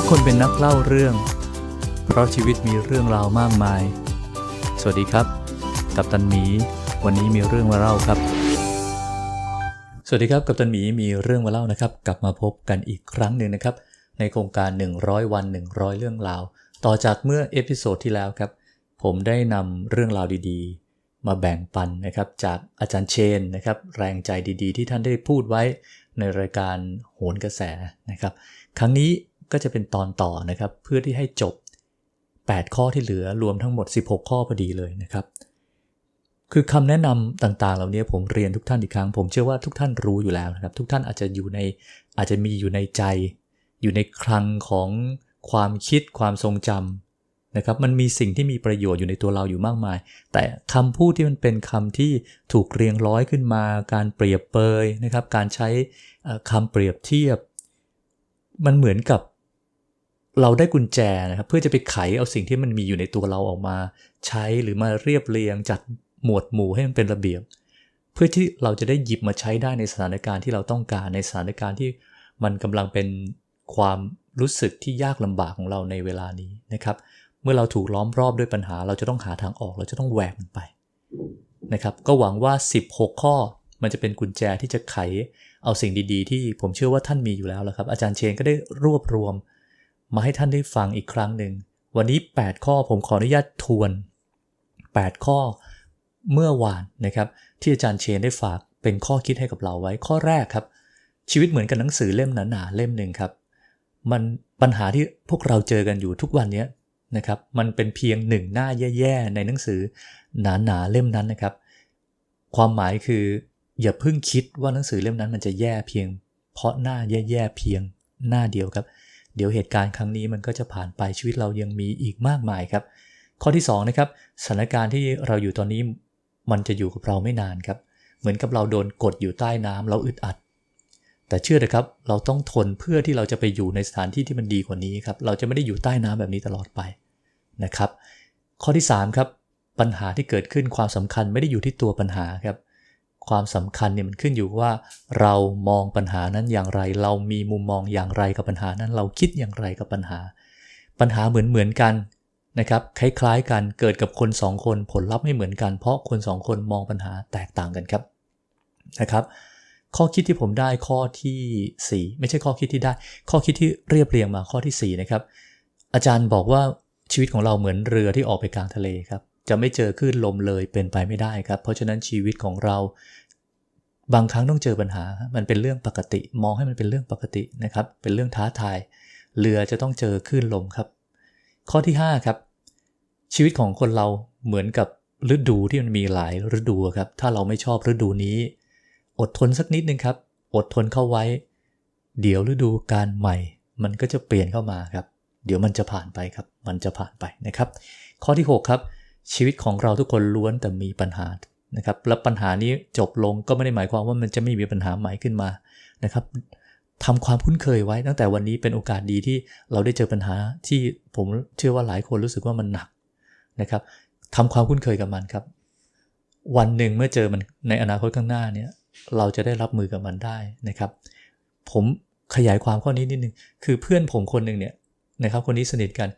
ทุกคนเป็นนักเล่าเรื่อง เพราะชีวิตมีเรื่องราวมากมาย สวัสดีครับ กัปตันหมี วันนี้มีเรื่องมาเล่าครับ สวัสดีครับ กัปตันหมีมีเรื่องมาเล่านะครับ กลับมาพบกันอีกครั้งหนึ่งนะครับ ในโครงการ 100 วัน 100 เรื่องราว ต่อจากเมื่อเอพิโซดที่แล้วครับ ผมได้นำเรื่องราวดีๆ มาแบ่งปันนะครับ จากอาจารย์เชนนะครับ แรงใจดีๆ ที่ท่านได้พูดไว้ในรายการโหนกระแสนะครับ ครั้งนี้ ก็จะเป็นตอนต่อนะครับ เพื่อที่ให้จบ 8 ข้อที่เหลือรวมทั้งหมด 16 ข้อพอดีเลยนะครับ คือคำแนะนำต่างๆ เหล่านี้ผมเรียนทุกท่านอีกครั้ง ผมเชื่อว่าทุกท่านรู้อยู่แล้วนะครับ ทุกท่านอาจจะอยู่ในอาจจะมีอยู่ในใจ อยู่ในคลังของความคิดความทรงจำนะครับ มันมีสิ่งที่มีประโยชน์อยู่ในตัวเราอยู่มากมาย แต่คำพูดที่มันเป็นคำที่ถูกเรียงร้อยขึ้นมา การเปรียบเปยนะครับ การใช้คำเปรียบเทียบ มันเหมือนกับ เราได้กุญแจนะครับเพื่อจะไปไขเอาสิ่งที่มันมีอยู่ในตัวเราออกมา ใช้หรือมาเรียบเรียงจัดหมวดหมู่ให้มันเป็นระเบียบ เพื่อที่เราจะได้หยิบมาใช้ได้ในสถานการณ์ที่เราต้องการในสถานการณ์ที่มันกำลังเป็นความรู้สึกที่ยากลำบากของเราในเวลานี้นะครับ เมื่อเราถูกล้อมรอบด้วยปัญหา เราจะต้องหาทางออกเราจะต้องแหวกมันไปนะครับ ก็หวังว่า 16 ข้อมันจะเป็นกุญแจที่จะไขเอาสิ่งดีๆ ที่ผมเชื่อว่าท่านมีอยู่แล้วละครับ อาจารย์เชนก็ได้รวบรวม มาให้ท่านได้ฟังอีกครั้งหนึ่ง วันนี้ 8 ข้อผมขออนุญาตทวน 8 ข้อเมื่อวานนะครับ ที่อาจารย์เชนได้ฝากเป็นข้อคิดให้กับเราไว้ข้อแรกครับ ชีวิตเหมือนกับหนังสือเล่มหนาๆเล่มหนึ่งครับ มันปัญหาที่พวกเราเจอกันอยู่ทุกวันนี้นะครับมันเป็นเพียงหนึ่งหน้าแย่ๆในหนังสือหนาๆเล่มนั้นนะครับ ความหมายคืออย่าเพิ่งคิดว่าหนังสือเล่มนั้นมันจะแย่เพียง เพราะหน้าแย่ๆเพียงหน้าเดียวครับ เดี๋ยวเหตุการณ์ครั้งนี้มันก็จะผ่านไปชีวิตเรายังมีอีกมากมายครับ ข้อที่2นะครับสถานการณ์ที่เราอยู่ตอนนี้มันจะอยู่กับเราไม่นานครับ เหมือนกับเราโดนกดอยู่ใต้น้ำเราอึดอัด แต่เชื่อเถอะครับเราต้องทนเพื่อที่เราจะไปอยู่ในสถานที่ที่มันดีกว่านี้ครับเราจะไม่ได้อยู่ใต้น้ำแบบนี้ตลอดไปนะครับ ข้อที่3ครับปัญหาที่เกิดขึ้นความสำคัญไม่ได้อยู่ที่ตัวปัญหาครับ ความสำคัญเนี่ยมันขึ้นอยู่ว่า เรามองปัญหานั้นอย่างไร เรามีมุมมองอย่างไรกับปัญหานั้น เราคิดอย่างไรกับปัญหา ปัญหาเหมือนเหมือนกันนะครับคล้ายๆกันเกิดกับคนสองคนผลลัพธ์ไม่เหมือนกันเพราะคนสองคนมองปัญหาแตกต่างกันครับนะครับ ข้อคิดที่ผมได้ข้อทีสี่ 4 ไม่ใช่ข้อคิดที่ได้ ข้อคิดที่เรียบเรียงมาข้อที่4นะครับอาจารย์บอกว่าชีวิตของเราเหมือนเรือที่ออกไปกลางทะเลครับ จะไม่เจอคลื่นลมเลยเป็นไปไม่ได้ครับ เพราะฉะนั้นชีวิตของเรา บางครั้งต้องเจอปัญหา มันเป็นเรื่องปกติ มองให้มันเป็นเรื่องปกตินะครับ เป็นเรื่องท้าทาย เรือจะต้องเจอคลื่นลมครับ ข้อที่ 5 ครับ ชีวิตของคนเราเหมือนกับฤดูที่มันมีหลายฤดูครับ ถ้าเราไม่ชอบฤดูนี้ อดทนสักนิดนึงครับ อดทนเข้าไว้ เดี๋ยวฤดูการใหม่ มันก็จะเปลี่ยนเข้ามาครับ เดี๋ยวมันจะผ่านไปครับ มันจะผ่านไปนะครับ ข้อที่ 6 ครับ ชีวิตของเราทุกคนล้วนแต่มีปัญหานะครับและปัญหานี้จบลงก็ไม่ได้หมายความว่ามันจะไม่มีปัญหาใหม่ขึ้นมานะครับทำความคุ้นเคยไว้ตั้งแต่วันนี้เป็นโอกาสดีที่เราได้เจอปัญหาที่ผมเชื่อว่าหลายคนรู้สึกว่ามันหนักนะครับทำความคุ้นเคยกับมันครับ วันหนึ่งเมื่อเจอมันในอนาคตข้างหน้าเนี่ยเราจะได้รับมือกับมันได้นะครับ ผมขยายความข้อนี้นิดนึงคือเพื่อนผมคนหนึ่งเนี่ยนะครับคนนี้สนิทกัน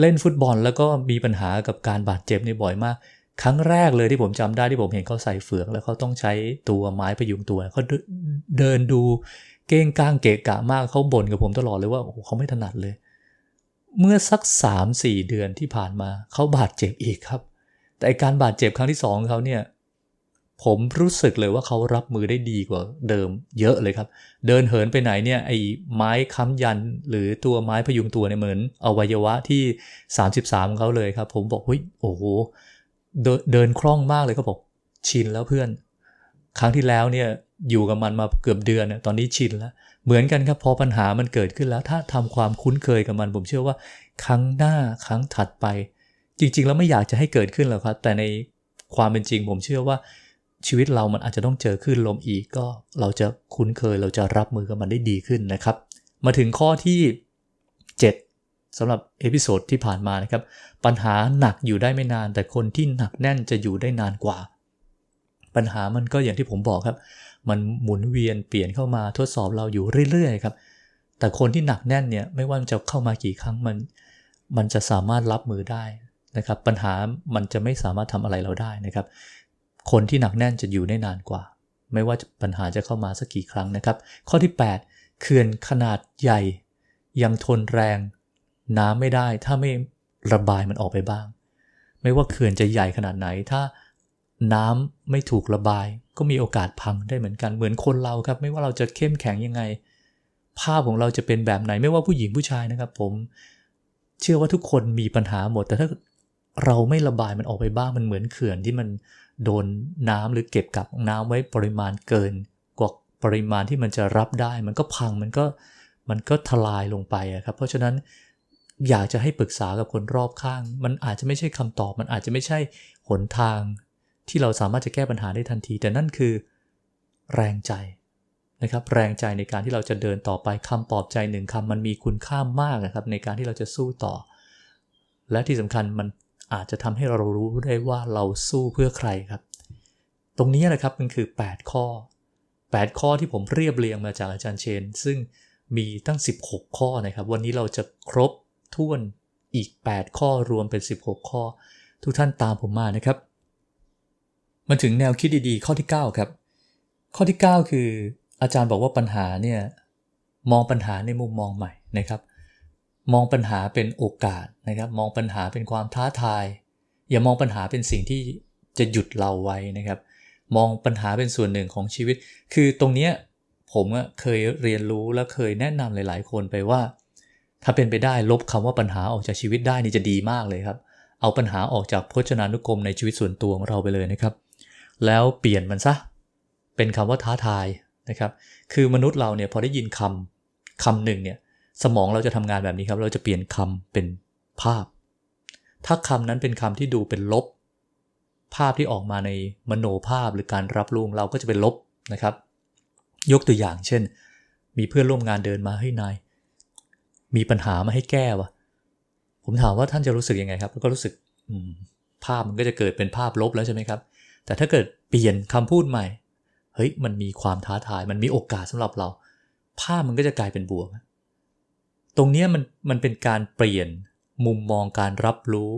เล่นฟุตบอลแล้วก็มีปัญหากับการบาดเจ็บนี่บ่อยมาก ครั้งแรกเลยที่ผมจำได้ที่ผมเห็นเขาใส่เฟืองแล้วเขาต้องใช้ตัวไม้พยุงตัวเขาเดินดูเก้งก้างเกะกะมากเขาบ่นกับผมตลอดเลยว่าโอ้เขาไม่ถนัดเลย เมื่อสัก3-4เดือนที่ผ่านมาเขาบาดเจ็บอีกครับ แต่การบาดเจ็บครั้งที่สองเขาเนี่ย ผมรู้สึกเลยว่าเขารับมือได้ดีกว่าเดิมเยอะเลยครับ เดินเหินไปไหนเนี่ยไอ้ไม้ค้ำยัน หรือตัวไม้พยุงตัวเนี่ยเหมือนอวัยวะที่ 33ของเขาเลยครับ ผมบอกเฮ้ยโอ้โหเดินคล่องมากเลยเขาบอกชินแล้วเพื่อน ครั้งที่แล้วเนี่ยอยู่กับมันมาเกือบเดือนเนี่ยตอนนี้ชินแล้ว เหมือนกันครับพอปัญหามันเกิดขึ้นแล้ว ถ้าทำความคุ้นเคยกับมัน ผมเชื่อว่า ครั้งหน้าครั้งถัดไป จริง ๆ แล้วไม่อยากจะให้เกิดขึ้นหรอกครับ แต่ในความเป็นจริงผมเชื่อว่า ชีวิตเรามันอาจจะต้องเจอขึ้นลมอีกก็เราจะคุ้นเคยเราจะรับมือกับมันได้ดีขึ้นนะครับ มาถึงข้อที่ 7สำหรับเอพิโซดที่ผ่านมานะครับ ปัญหาหนักอยู่ได้ไม่นาน แต่คนที่หนักแน่นจะอยู่ได้นานกว่า ปัญหามันก็อย่างที่ผมบอกครับ มันหมุนเวียนเปลี่ยนเข้ามาทดสอบเราอยู่เรื่อยๆครับแต่คนที่หนักแน่นเนี่ยไม่ว่าจะเข้ามากี่ครั้งมันมันจะสามารถรับมือได้นะครับ ปัญหามันจะไม่สามารถทำอะไรเราได้นะครับ คนที่หนักแน่นจะอยู่ได้นานกว่า ไม่ว่าปัญหาจะเข้ามาสักกี่ครั้งนะครับ ข้อที่ 8 เขื่อนขนาดใหญ่ ยังทนแรง น้ำไม่ได้ถ้าไม่ระบายมันออกไปบ้าง ไม่ว่าเขื่อนจะใหญ่ขนาดไหนถ้าน้ำไม่ถูกระบาย ก็มีโอกาสพังได้เหมือนกันเหมือนคนเราครับ ไม่ว่าเราจะเข้มแข็งยังไง ภาพของเราจะเป็นแบบไหนไม่ว่าผู้หญิงผู้ชายนะครับ ผม เชื่อว่าทุกคนมีปัญหาหมด แต่ถ้าเราไม่ระบายมันออกไปบ้างมันเหมือนเขื่อนที่มัน โดนน้ำหรือเก็บกับน้ำไว้ปริมาณเกิน กว่าปริมาณที่มันจะรับได้ มันก็พังมันก็มันก็ทลายลงไปครับ เพราะฉะนั้นอยากจะให้ปรึกษากับคนรอบข้าง มันอาจจะไม่ใช่คำตอบ มันอาจจะไม่ใช่หนทาง ที่เราสามารถจะแก้ปัญหาได้ทันที แต่นั่นคือแรงใจนะครับ แรงใจในการที่เราจะเดินต่อไปคำปลอบใจหนึ่งคำมันมีคุณค่ามากนะครับ ในการที่เราจะสู้ต่อ และที่สำคัญมัน อาจจะทำให้เรารู้ได้ว่าเราสู้เพื่อใครครับ ตรงนี้นะครับมันคือ 8 ข้อ 8 ข้อที่ผมเรียบเรียงมาจากอาจารย์เชน ซึ่งมีตั้ง 16 ข้อนะครับ วันนี้เราจะครบถ้วนอีก 8 ข้อรวมเป็น 16 ข้อ ทุกท่านตามผมมานะครับมาถึงแนวคิดดีๆ ข้อที่ 9 ครับ ข้อที่ 9 คืออาจารย์บอกว่าปัญหาเนี่ยมองปัญหาในมุมมองใหม่นะครับ มองปัญหาเป็นโอกาสนะครับ มองปัญหาเป็นความท้าทาย อย่ามองปัญหาเป็นสิ่งที่จะหยุดเราไว้นะครับ มองปัญหาเป็นส่วนหนึ่งของชีวิต คือตรงเนี้ยผมเคยเรียนรู้และเคยแนะนำหลาย ๆ คนไปว่า ถ้าเป็นไปได้ลบคำว่าปัญหาออกจากชีวิตได้นี่จะดีมากเลยครับ เอาปัญหาออกจากพจนานุกรมในชีวิตส่วนตัวของเราไปเลยนะครับ แล้วเปลี่ยนมันซะเป็นคำว่าท้าทายนะครับ คือมนุษย์เราเนี่ยพอได้ยินคำคำหนึ่งเนี่ย สมองเราจะทำงานแบบนี้ครับ เราจะเปลี่ยนคำเป็นภาพ ถ้าคำนั้นเป็นคำที่ดูเป็นลบ ภาพที่ออกมาในมโนภาพหรือการรับรู้เราก็จะเป็นลบนะครับ ยกตัวอย่างเช่น มีเพื่อนร่วมงานเดินมาให้นาย มีปัญหามาให้แก้วะผมถามว่าท่านจะรู้สึกยังไงครับ ก็รู้สึกภาพมันก็จะเกิดเป็นภาพลบแล้วใช่ไหมครับ แต่ถ้าเกิดเปลี่ยนคำพูดใหม่ เฮ้ย มันมีความท้าทาย มันมีโอกาสสำหรับเรา ภาพมันก็จะกลายเป็นบวก ตรงนี้มันมันเป็นการเปลี่ยนมุมมองการรับรู้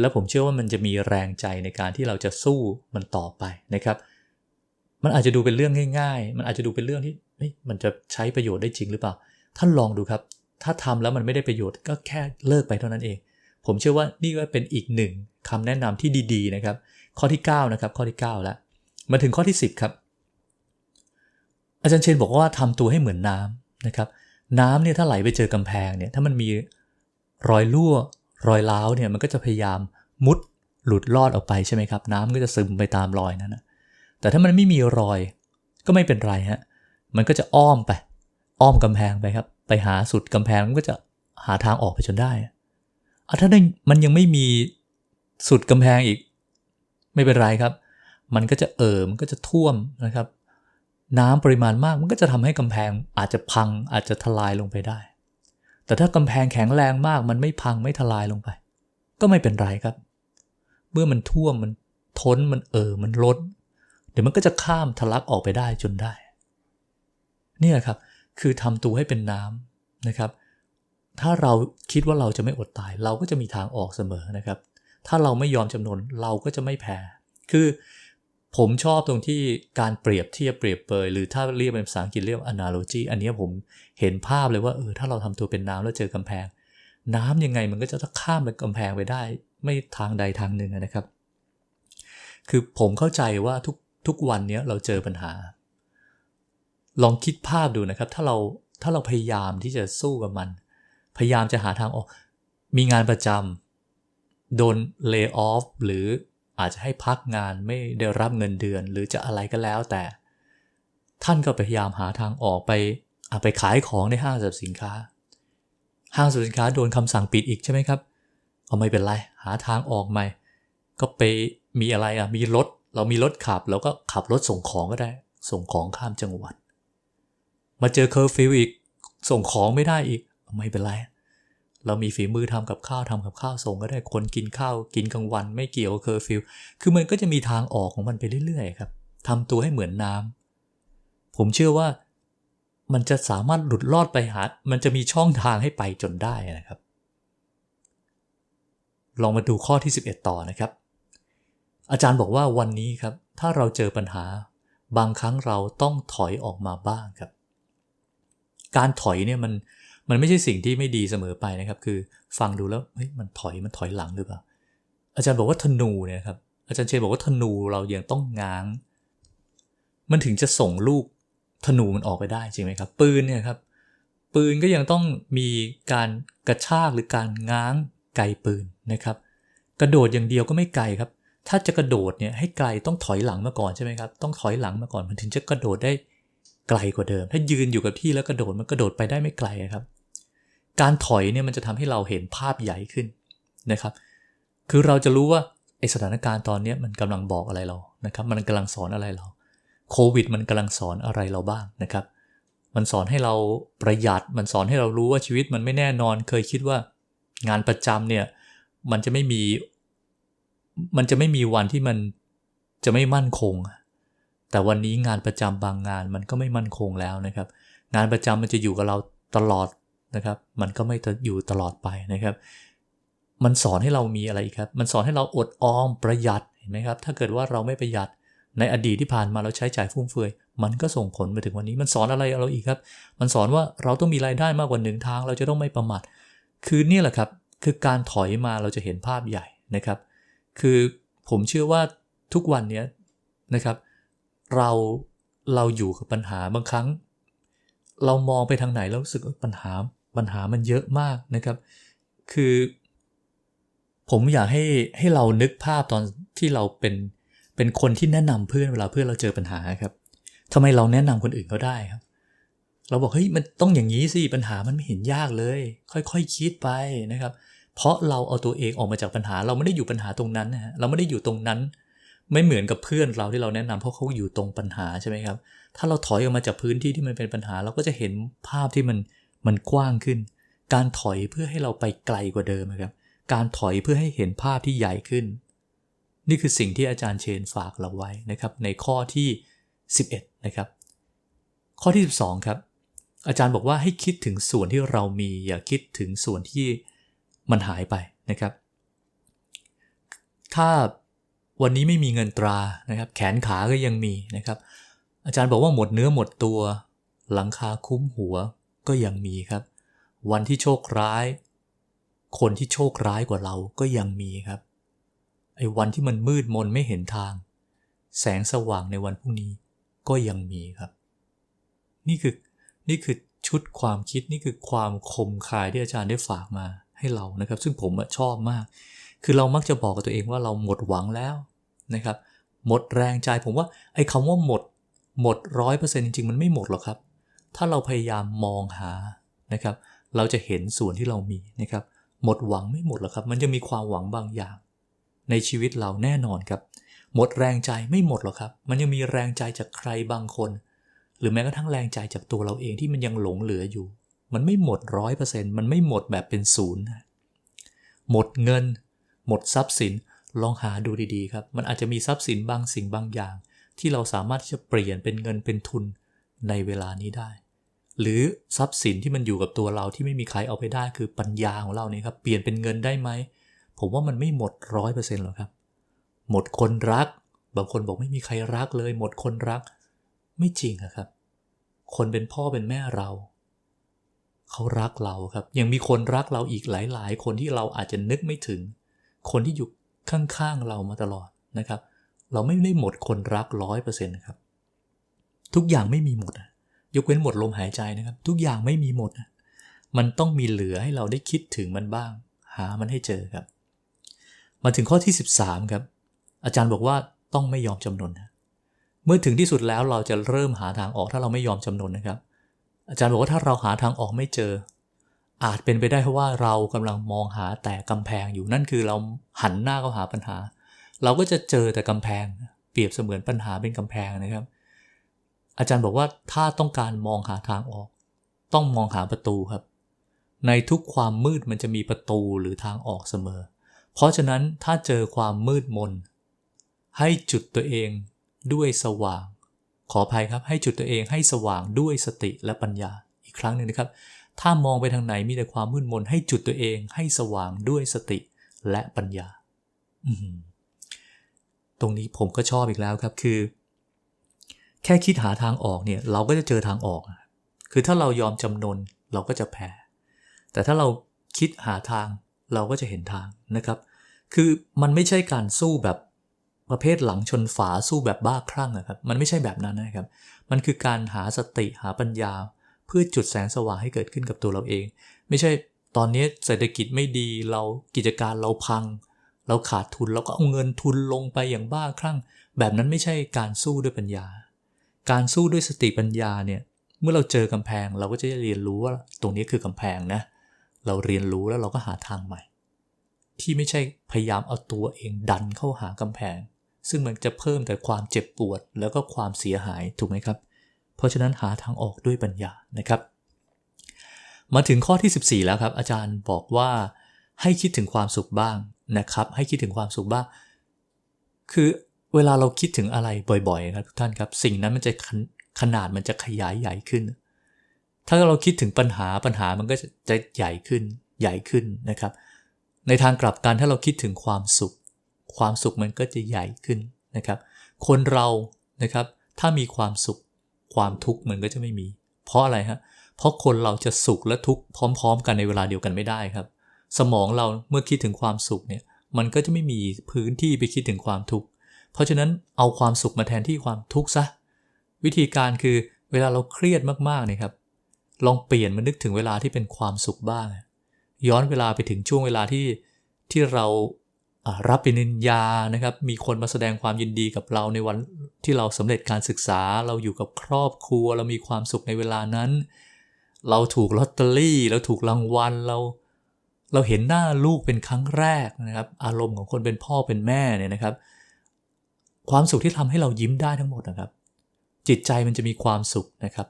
แล้วผมเชื่อว่ามันจะมีแรงใจในการที่เราจะสู้มันต่อไปนะครับ มันอาจจะดูเป็นเรื่องง่าย ๆ มันอาจจะดูเป็นเรื่องที่มันจะใช้ประโยชน์ได้จริงหรือเปล่า ท่านลองดูครับ ถ้าทำแล้วมันไม่ได้ประโยชน์ก็แค่เลิกไปเท่านั้นเอง ผมเชื่อว่านี่ก็เป็นอีกหนึ่งคำแนะนำที่ดีๆนะครับ ข้อที่9นะครับข้อที่9แล้วมาถึงข้อที่ 10 ครับ อาจารย์เชนบอกว่าทำตัวให้เหมือนน้ำนะครับ น้ำเนี่ยถ้าไหลไปเจอกำแพงเนี่ยถ้ามันมีรอยรั่วรอยร้าวเนี่ยมันก็จะพยายามมุดหลุดลอดออกไปใช่ไหมครับ น้ำก็จะซึมไปตามรอยนั้นนะแต่ถ้ามันไม่มีรอยก็ไม่เป็นไรฮะมันก็จะอ้อมไป อ้อมกำแพงไปครับ ไปหาสุดกำแพงมันก็จะหาทางออกไปจนได้อะถ้ามันยังไม่มีสุดกำแพงอีก ไม่เป็นไรครับ มันก็จะเอ่อมันก็จะท่วมนะครับ น้ำปริมาณมากมันก็จะทำให้กำแพงอาจจะพังอาจจะทลายลงไปได้ แต่ถ้ากำแพงแข็งแรงมากมันไม่พังไม่ทลายลงไป ก็ไม่เป็นไรครับ เมื่อมันท่วมมันท้นมันเอ่อมันล้นเดี๋ยวมันก็จะข้ามทะลักออกไปได้จนได้ นี่แหละครับคือทำตัวให้เป็นน้ำนะครับ ถ้าเราคิดว่าเราจะไม่อดตาย เราก็จะมีทางออกเสมอนะครับ ถ้าเราไม่ยอมจำนนเราก็จะไม่แพ้คือ ผมชอบตรงที่การเปรียบเทียบเปรียบเปยหรือถ้าเรียกเป็นภาษาอังกฤษเรียก analogy อันนี้ผมเห็นภาพเลยว่าเออถ้าเราทำตัวเป็นน้ำแล้วเจอกำแพง น้ำยังไงมันก็จะข้ามไปกำแพงไปได้ ไม่ทางใดทางหนึ่งนะครับ คือผมเข้าใจว่าทุกทุกวันนี้เราเจอปัญหา ลองคิดภาพดูนะครับ ถ้าเราถ้าเราพยายามที่จะสู้กับมัน พยายามจะหาทางออก มีงานประจำโดนเลิกออฟหรือ อาจจะให้พักงานไม่ได้รับเงินเดือนหรือจะอะไรก็แล้วแต่ ท่านก็พยายามหาทางออกไปไปขายของในห้างสรรพสินค้า ห้างสรรพสินค้าโดนคำสั่งปิดอีกใช่ไหมครับเอาไม่เป็นไร หาทางออกใหม่ ก็ไปมีอะไรอะมีรถ เรามีรถขับเราก็ขับรถส่งของก็ได้ ส่งของข้ามจังหวัด มาเจอเคอร์ฟิวอีก ส่งของไม่ได้อีกไม่เป็นไร เรามีฝีมือทำกับข้าวทำกับข้าวส่งก็ได้คนกินข้าวกินกลางวันไม่เกี่ยวเคอร์ฟิวคือมันก็จะมีทางออกของมันไปเรื่อยๆครับทำตัวให้เหมือนน้ำผมเชื่อว่ามันจะสามารถหลุดลอดไปหา มันจะมีช่องทางให้ไปจนได้นะครับ ลองมาดูข้อที่ 11 ต่อนะครับ อาจารย์บอกว่าวันนี้ครับ ถ้าเราเจอปัญหา บางครั้งเราต้องถอยออกมาบ้างครับ การถอยเนี่ยมัน มันไม่ใช่สิ่งที่ไม่ดีเสมอไปนะครับ คือฟังดูแล้วเฮ้ยมันถอยมันถอยหลังหรือเปล่าอาจารย์บอกว่าธนูเนี่ยครับอาจารย์เชนบอกว่าธนูเรายังต้องง้าง มันถึงจะส่งลูกธนูมันออกไปได้จริงไหมครับ ปืนเนี่ยครับปืนก็ยังต้องมีการกระชากหรือการง้างไกปืนนะครับ กระโดดอย่างเดียวก็ไม่ไกลครับ ถ้าจะกระโดดเนี่ยให้ไกลต้องถอยหลังมาก่อนใช่ไหมครับต้องถอยหลังมาก่อนมันถึงจะกระโดดได้ไกลกว่าเดิม ถ้ายืนอยู่กับที่แล้วกระโดดมันกระโดดไปได้ไม่ไกลครับ การถอยเนี่ยมันจะทำให้เราเห็นภาพใหญ่ขึ้นนะครับ คือเราจะรู้ว่าไอสถานการณ์ตอนนี้มันกำลังบอกอะไรเรานะครับ มันกำลังสอนอะไรเราโควิด มันกำลังสอนอะไรเราบ้างนะครับ มันสอนให้เราประหยัด มันสอนให้เรารู้ว่าชีวิตมันไม่แน่นอน เคยคิดว่างานประจำเนี่ยมันจะไม่มี มันจะไม่มีวันที่มันจะไม่มั่นคง แต่วันนี้งานประจำบางงานมันก็ไม่มั่นคงแล้วนะครับ งานประจำมันจะอยู่กับเราตลอด นะครับ มันก็ไม่อยู่ตลอดไปนะครับ มันสอนให้เรามีอะไรครับ มันสอนให้เราอดออมประหยัดเห็นไหมครับ ถ้าเกิดว่าเราไม่ประหยัดในอดีตที่ผ่านมาเราใช้จ่ายฟุ่มเฟือย มันก็ส่งผลมาถึงวันนี้ มันสอนอะไรเราอีกครับ มันสอนว่าเราต้องมีรายได้มากกว่าหนึ่งทาง เราจะต้องไม่ประมาท คือนี่แหละครับ คือการถอยมาเราจะเห็นภาพใหญ่นะครับ คือผมเชื่อว่าทุกวันนี้นะครับ เราเราอยู่กับปัญหาบางครั้ง เรามองไปทางไหนแล้วรู้สึกปัญหา ปัญหามันเยอะมากนะครับ คือ ผมอยากให้ให้เรานึกภาพตอนที่เราเป็นเป็นคนที่แนะนำเพื่อนเวลาเพื่อนเราเจอปัญหาครับทำไมเราแนะนำคนอื่นเขาได้ครับ เราบอกเฮ้ยมันต้องอย่างนี้สิปัญหามันไม่เห็นยากเลย ค่อยๆคคิดไปนะครับ เพราะเราเอาตัวเองออกมาจากปัญหา เราไม่ได้อยู่ปัญหาตรงนั้นนะฮะเราไม่ได้อยู่ตรงนั้น ไม่เหมือนกับเพื่อนเราที่เราแนะนำเพราะเขาอยู่ตรงปัญหาใช่ไหมครับ ถ้าเราถอยออกมาจากพื้นที่ที่มันเป็นปัญหา เราก็จะเห็นภาพที่มัน มันกว้างขึ้น การถอยเพื่อให้เราไปไกลกว่าเดิมครับ การถอยเพื่อให้เห็นภาพที่ใหญ่ขึ้น นี่คือสิ่งที่อาจารย์เชนฝากเราไว้นะครับ ในข้อที่ 11 นะครับ ข้อที่ 12 ครับ อาจารย์บอกว่าให้คิดถึงส่วนที่เรามี อย่าคิดถึงส่วนที่มันหายไปนะครับ ถ้าวันนี้ไม่มีเงินตรานะครับ แขนขาก็ยังมีนะครับ อาจารย์บอกว่าหมดเนื้อหมดตัว หลังคาคุ้มหัว ก็ยังมีครับ วันที่โชคร้าย คนที่โชคร้ายกว่าเราก็ยังมีครับไอ้วันที่มันมืดมนไม่เห็นทาง แสงสว่างในวันพรุ่งนี้ก็ยังมีครับ นี่คือนี่คือชุดความคิดนี่คือความคมคายที่อาจารย์ได้ฝากมาให้เรานะครับ ซึ่งผมชอบมาก คือเรามักจะบอกกับตัวเองว่าเราหมดหวังแล้วนะครับ หมดแรงใจผมว่าไอ้คำว่าหมด หมดร้อยเปอร์เซ็นต์จริงๆ มันไม่หมดหรอกครับ ถ้าเราพยายามมองหานะครับ เราจะเห็นส่วนที่เรามีนะครับ หมดหวังไม่หมดหรอกครับ มันจะมีความหวังบางอย่าง ในชีวิตเราแน่นอนครับ หมดแรงใจไม่หมดหรอกครับ มันยังมีแรงใจจากใครบางคน หรือแม้กระทั่งแรงใจจากตัวเราเองที่มันยังหลงเหลืออยู่ มันไม่หมดร้อยเปอร์เซ็นต์มันไม่หมดแบบเป็นศูนย์หมดเงิน หมดทรัพย์สินลองหาดูดีๆครับ มันอาจจะมีทรัพย์สินบางสิ่งบางอย่าง ที่เราสามารถที่จะเปลี่ยนเป็นเงินเป็นทุนในเวลานี้ได้ หรือทรัพย์สินที่มันอยู่กับตัวเราที่ไม่มีใครเอาไปได้คือปัญญาของเราเนี่ยครับเปลี่ยนเป็นเงินได้ไหม ผมว่ามันไม่หมดร้อยเปอร์เซ็นต์หรอกครับ หมดคนรัก บางคนบอกไม่มีใครรักเลย หมดคนรัก ไม่จริงครับ คนเป็นพ่อเป็นแม่เราเขารักเราครับ ยังมีคนรักเราอีกหลาย ๆ คนที่เราอาจจะนึกไม่ถึง คนที่อยู่ข้างๆเรามาตลอดนะครับ เราไม่ได้หมดคนรักร้อยเปอร์เซ็นต์ครับ ทุกอย่างไม่มีหมด ยกเว้นหมดลมหายใจนะครับ ทุกอย่างไม่มีหมด มันต้องมีเหลือให้เราได้คิดถึงมันบ้าง หามันให้เจอครับ มาถึงข้อที่ 13 ครับ อาจารย์บอกว่าต้องไม่ยอมจำนนนะเมื่อถึงที่สุดแล้วเราจะเริ่มหาทางออกถ้าเราไม่ยอมจำนนนะครับ อาจารย์บอกว่าถ้าเราหาทางออกไม่เจอ อาจเป็นไปได้เพราะว่าเรากำลังมองหาแต่กำแพงอยู่นั่นคือเราหันหน้าเข้าหาปัญหา เราก็จะเจอแต่กำแพง เปรียบเสมือนปัญหาเป็นกำแพงนะครับ อาจารย์บอกว่าถ้าต้องการมองหาทางออก ต้องมองหาประตูครับ ในทุกความมืดมันจะมีประตูหรือทางออกเสมอ เพราะฉะนั้นถ้าเจอความมืดมน ให้จุดตัวเองด้วยสว่าง ขออภัยครับให้จุดตัวเองให้สว่างด้วยสติและปัญญาอีกครั้งหนึ่งนะครับ ถ้ามองไปทางไหนมีแต่ความมืดมน ให้จุดตัวเองให้สว่างด้วยสติและปัญญาตรงนี้ผมก็ชอบอีกแล้วครับคือ แค่คิดหาทางออกเนี่ยเราก็จะเจอทางออก คือถ้าเรายอมจำนนเราก็จะแพ้ แต่ถ้าเราคิดหาทางเราก็จะเห็นทางนะครับ คือมันไม่ใช่การสู้แบบประเภทหลังชนฝาสู้แบบบ้าคลั่งนะครับ มันไม่ใช่แบบนั้นนะครับ มันคือการหาสติหาปัญญา เพื่อจุดแสงสว่างให้เกิดขึ้นกับตัวเราเอง ไม่ใช่ตอนนี้เศรษฐกิจไม่ดีเรากิจการเราพัง เราขาดทุนเราก็เอาเงินทุนลงไปอย่างบ้าคลั่ง แบบนั้นไม่ใช่การสู้ด้วยปัญญา การสู้ด้วยสติปัญญาเนี่ย เมื่อเราเจอกำแพงเราก็จะเรียนรู้ว่าตรงนี้คือกำแพงนะ เราเรียนรู้แล้วเราก็หาทางใหม่ ที่ไม่ใช่พยายามเอาตัวเองดันเข้าหากำแพง ซึ่งมันจะเพิ่มแต่ความเจ็บปวดแล้วก็ความเสียหายถูกไหมครับ เพราะฉะนั้นหาทางออกด้วยปัญญานะครับ มาถึงข้อที่ 14 แล้วครับ อาจารย์บอกว่าให้คิดถึงความสุขบ้างนะครับ ให้คิดถึงความสุขบ้าง คือ เวลาเราคิดถึงอะไรบ่อยๆครับทุกท่านครับ สิ่งนั้นมันจะขนาดมันจะขยายใหญ่ขึ้น ถ้าเราคิดถึงปัญหาปัญหามันก็จะใหญ่ขึ้นใหญ่ขึ้นนะครับ ในทางกลับกันถ้าเราคิดถึงความสุข ความสุขมันก็จะใหญ่ขึ้นนะครับ คนเรานะครับ ถ้ามีความสุข ความทุกข์มันก็จะไม่มี เพราะอะไรฮะเพราะคนเราจะสุขและทุกข์พร้อม ๆ กันในเวลาเดียวกันไม่ได้ครับ สมองเราเมื่อคิดถึงความสุขเนี่ยมันก็จะไม่มีพื้นที่ไปคิดถึงความทุกข์ เพราะฉะนั้นเอาความสุขมาแทนที่ความทุกข์ซะ วิธีการคือเวลาเราเครียดมากๆเนี่ยครับ ลองเปลี่ยนมานึกถึงเวลาที่เป็นความสุขบ้าง ย้อนเวลาไปถึงช่วงเวลาที่ที่เรารับปริญญานะครับ มีคนมาแสดงความยินดีกับเราในวันที่เราสำเร็จการศึกษา เราอยู่กับครอบครัว เรามีความสุขในเวลานั้น เราถูกลอตเตอรี่ เราถูกรางวัล เรา เราเห็นหน้าลูกเป็นครั้งแรกนะครับ อารมณ์ของคนเป็นพ่อเป็นแม่เนี่ยนะครับ ความสุขที่ทำให้เรายิ้มได้ทั้งหมดนะครับ จิตใจมันจะมีความสุขนะครับ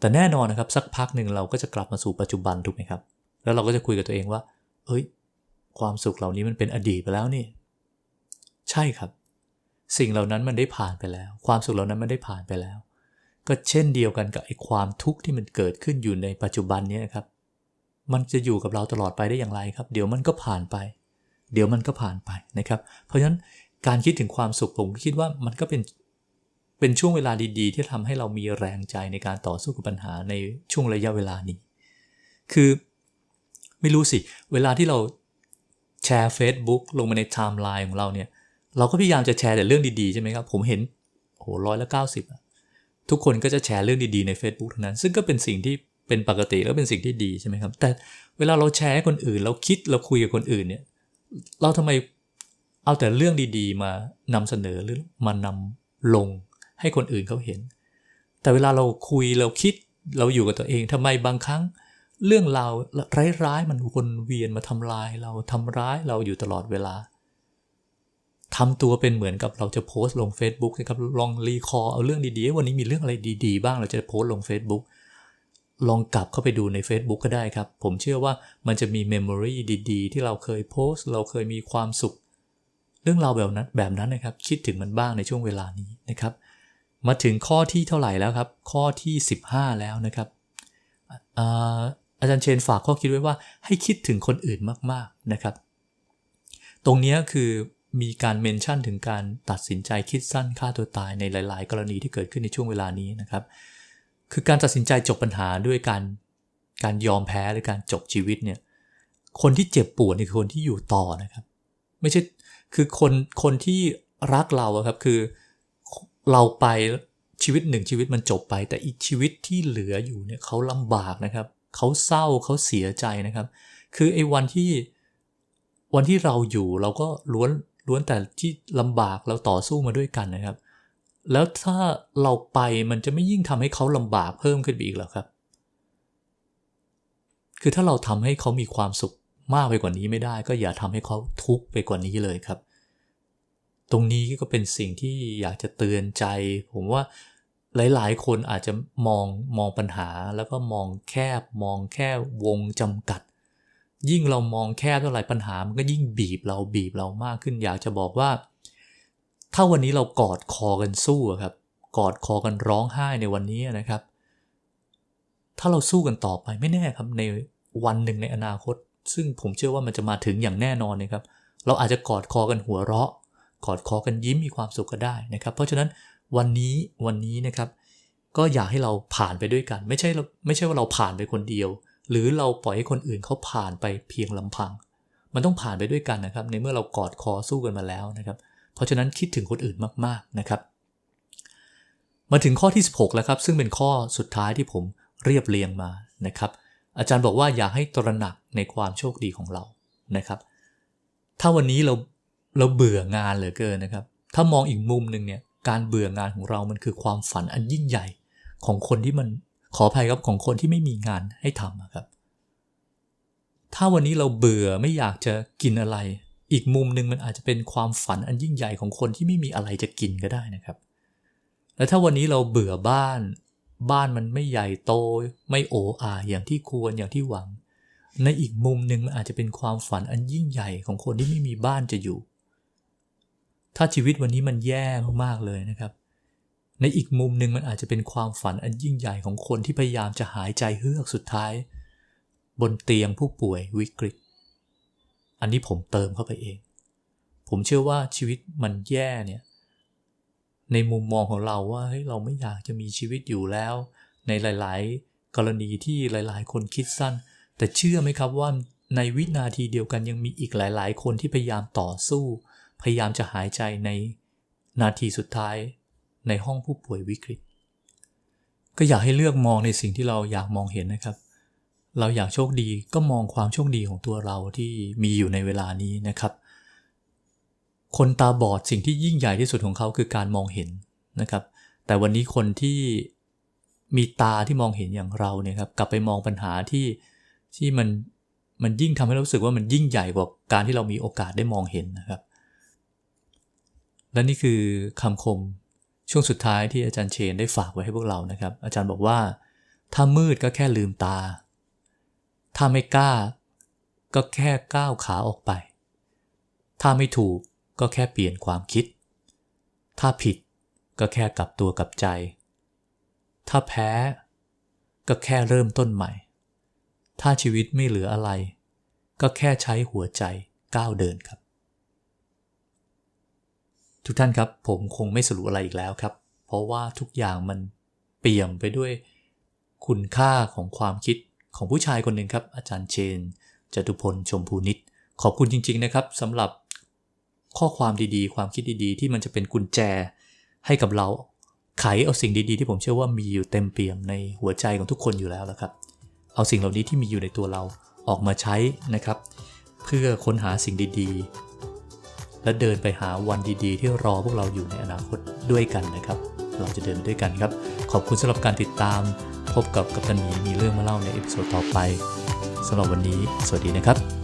แต่แน่นอนนะครับสักพักหนึ่งเราก็จะกลับมาสู่ปัจจุบันถูกไหมครับ แล้วเราก็จะคุยกับตัวเองว่าเฮ้ย ความสุขเหล่านี้มันเป็นอดีตไปแล้วนี่ ใช่ครับ สิ่งเหล่านั้นมันได้ผ่านไปแล้ว ความสุขเหล่านั้นมันได้ผ่านไปแล้ว ก็เช่นเดียวกันกับไอ้ความทุกข์ที่มันเกิดขึ้นอยู่ในปัจจุบันนี้นะครับ มันจะอยู่กับเราตลอดไปได้อย่างไรครับ เดี๋ยวมันก็ผ่านไป เดี๋ยวมันก็ผ่านไปนะครับ เพราะฉะนั้น การคิดถึงความสุขผมคิดว่ามันก็เป็นเป็นช่วงเวลาดีๆ ที่ทำให้เรามีแรงใจในการต่อสู้กับปัญหาในช่วงระยะเวลานี้ คือไม่รู้สิ เวลาที่เราแชร์ Facebook ลงมาในไทม์ไลน์ของเราเนี่ย เราก็พยายามจะแชร์แต่เรื่องดีๆ ใช่ไหมครับ ผมเห็นโอ้โหร้อยละเก้าสิบทุกคนก็จะแชร์เรื่องดีๆใน Facebook ทั้งนั้น ซึ่งก็เป็นสิ่งที่เป็นปกติแล้วเป็นสิ่งที่ดีใช่ไหมครับ แต่เวลาเราแชร์ให้คนอื่น เราคิดเราคุยกับคนอื่นเนี่ย เราทำไม เอาแต่เรื่องดีๆ มานำเสนอหรือมานำลงให้คนอื่นเขาเห็น แต่เวลาเราคุยเราคิดเราอยู่กับตัวเองทำไมบางครั้ง เรื่องราวร้ายๆมันวนเวียนมาทำลาย เราทำร้ายเราอยู่ตลอดเวลาทำตัวเป็นเหมือนกับเราจะโพสต์ลง Facebook นะครับลองรีคอเอาเรื่องดีๆ วันนี้มีเรื่องอะไรดีๆ บ้างเราจะโพสต์ลง Facebook ลองกลับเข้าไปดูใน Facebook ก็ได้ครับ ผมเชื่อว่ามันจะมีเมมโมรีดีๆ ที่เราเคยโพสต์ เราเคยมีความสุข เรื่องราวแบบนั้นแบบนั้นนะครับ คิดถึงมันบ้างในช่วงเวลานี้นะครับ มาถึงข้อที่เท่าไหร่แล้วครับ ข้อที่ 15 แล้วนะครับอาจารย์เชนฝากข้อคิดไว้ว่าให้คิดถึงคนอื่นมากๆนะครับ ตรงนี้คือมีการเมนชั่นถึงการตัดสินใจคิดสั้นฆ่าตัวตายในหลาย ๆ กรณีที่เกิดขึ้นในช่วงเวลานี้นะครับ คือการตัดสินใจจบปัญหาด้วยการการยอมแพ้หรือการจบชีวิตเนี่ย คนที่เจ็บปวดนี่คือคนที่อยู่ต่อนะครับ ไม่ใช่ คือคนคนที่รักเราครับคือเราไปชีวิตหนึ่งชีวิตมันจบไป แต่อีกชีวิตที่เหลืออยู่เนี่ยเขาลำบากนะครับเขาเศร้าเขาเสียใจนะครับ คือไอ้วันที่วันที่เราอยู่เราก็ล้วนล้วนแต่ที่ลำบากเราต่อสู้มาด้วยกันนะครับ แล้วถ้าเราไปมันจะไม่ยิ่งทำให้เขาลำบากเพิ่มขึ้นไปอีกหรอครับ คือถ้าเราทำให้เขามีความสุข มากไปกว่านี้ไม่ได้ ก็อย่าทำให้เขาทุกข์ไปกว่านี้เลยครับ ตรงนี้ก็เป็นสิ่งที่อยากจะเตือนใจ ผมว่าหลาย ๆ คนอาจจะมองมองปัญหาแล้วก็มองแคบมองแค่วงจำกัด ยิ่งเรามองแคบเท่าไหร่ปัญหา มันก็ยิ่งบีบเราบีบเรามากขึ้น อยากจะบอกว่า ถ้าวันนี้เรากอดคอกันสู้ครับ กอดคอกันร้องไห้ในวันนี้นะครับ ถ้าเราสู้กันต่อไปไม่แน่ครับในวันหนึ่งในอนาคต ซึ่งผมเชื่อว่ามันจะมาถึงอย่างแน่นอนนะครับ เราอาจจะกอดคอกันหัวเราะ กอดคอกันยิ้มมีความสุขก็ได้นะครับ เพราะฉะนั้นวันนี้วันนี้นะครับ ก็อยากให้เราผ่านไปด้วยกัน ไม่ใช่เราไม่ใช่ว่าเราผ่านไปคนเดียว หรือเราปล่อยให้คนอื่นเขาผ่านไปเพียงลำพัง มันต้องผ่านไปด้วยกันนะครับ ในเมื่อเรากอดคอสู้กันมาแล้วนะครับ เพราะฉะนั้นคิดถึงคนอื่นมากๆนะครับ มาถึงข้อที่ 16 แล้วครับ ซึ่งเป็นข้อสุดท้ายที่ผมเรียบเรียงมานะครับ อาจารย์บอกว่าอยากให้ตระหนักในความโชคดีของเรานะครับ ถ้าวันนี้เราเราเบื่องานเหลือเกินนะครับ ถ้ามองอีกมุมหนึ่งเนี่ยการเบื่องานของเรามันคือความฝันอันยิ่งใหญ่ของคนที่มันขออภัยครับของคนที่ไม่มีงานให้ทำครับ ถ้าวันนี้เราเบื่อไม่อยากจะกินอะไร อีกมุมหนึ่งมันอาจจะเป็นความฝันอันยิ่งใหญ่ของคนที่ไม่มีอะไรจะกินก็ได้นะครับ แล้วถ้าวันนี้เราเบื่อบ้าน บ้านมันไม่ใหญ่โต ไม่โออาอย่างที่ควรอย่างที่หวัง ในอีกมุมหนึ่งมันอาจจะเป็นความฝันอันยิ่งใหญ่ของคนที่ไม่มีบ้านจะอยู่ ถ้าชีวิตวันนี้มันแย่มากๆเลยนะครับ ในอีกมุมหนึ่งมันอาจจะเป็นความฝันอันยิ่งใหญ่ของคนที่พยายามจะหายใจเฮือกสุดท้าย บนเตียงผู้ป่วยวิกฤต อันนี้ผมเติมเข้าไปเอง ผมเชื่อว่าชีวิตมันแย่เนี่ย ในมุมมองของเราว่าเฮ้ยเราไม่อยากจะมีชีวิตอยู่แล้ว ในหลาย ๆ กรณีที่หลาย ๆ คนคิดสั้น แต่เชื่อไหมครับว่าในวินาทีเดียวกันยังมีอีกหลาย ๆ คนที่พยายามต่อสู้ พยายามจะหายใจในนาทีสุดท้าย ในห้องผู้ป่วยวิกฤต ก็อยากให้เลือกมองในสิ่งที่เราอยากมองเห็นนะครับ เราอยากโชคดีก็มองความโชคดีของตัวเราที่มีอยู่ในเวลานี้นะครับ คนตาบอดสิ่งที่ยิ่งใหญ่ที่สุดของเขาคือการมองเห็นนะครับ แต่วันนี้คนที่มีตาที่มองเห็นอย่างเราเนี่ยครับกลับไปมองปัญหาที่ที่มันมันยิ่งทำให้เรารู้สึกว่ามันยิ่งใหญ่กว่าการที่เรามีโอกาสได้มองเห็นนะครับ และนี่คือคำคมช่วงสุดท้ายที่อาจารย์เชนได้ฝากไว้ให้พวกเรานะครับ อาจารย์บอกว่า ถ้ามืดก็แค่ลืมตา ถ้าไม่กล้า ก็แค่ก้าวขาออกไป ถ้าไม่ถูก ก็แค่เปลี่ยนความคิด ถ้าผิดก็แค่กลับตัวกลับใจ ถ้าแพ้ ก็แค่เริ่มต้นใหม่ ถ้าชีวิตไม่เหลืออะไร ก็แค่ใช้หัวใจก้าวเดินครับ ทุกท่านครับผมคงไม่สรุปอะไรอีกแล้วครับ เพราะว่าทุกอย่างมันเปี่ยมไปด้วยคุณค่าของความคิดของผู้ชายคนหนึ่งครับ อาจารย์เชนจตุพลชมพูนิตขอบคุณจริง ๆ นะครับสำหรับ ข้อความดีๆ ความคิดดีๆ ที่มันจะเป็นกุญแจให้กับเราไขเอาสิ่งดีๆ ที่ผมเชื่อว่ามีอยู่เต็มเปี่ยมในหัวใจของทุกคนอยู่แล้วละครับ เอาสิ่งเหล่านี้ที่มีอยู่ในตัวเราออกมาใช้นะครับ เพื่อค้นหาสิ่งดีๆ และเดินไปหาวันดีๆ ที่รอพวกเราอยู่ในอนาคตด้วยกันนะครับ เราจะเดินไปด้วยกันครับ ขอบคุณสำหรับการติดตาม พบกับกัปตันหมีมีเรื่องมาเล่าในเอพิโซดต่อไปสำหรับวันนี้ สวัสดีนะครับ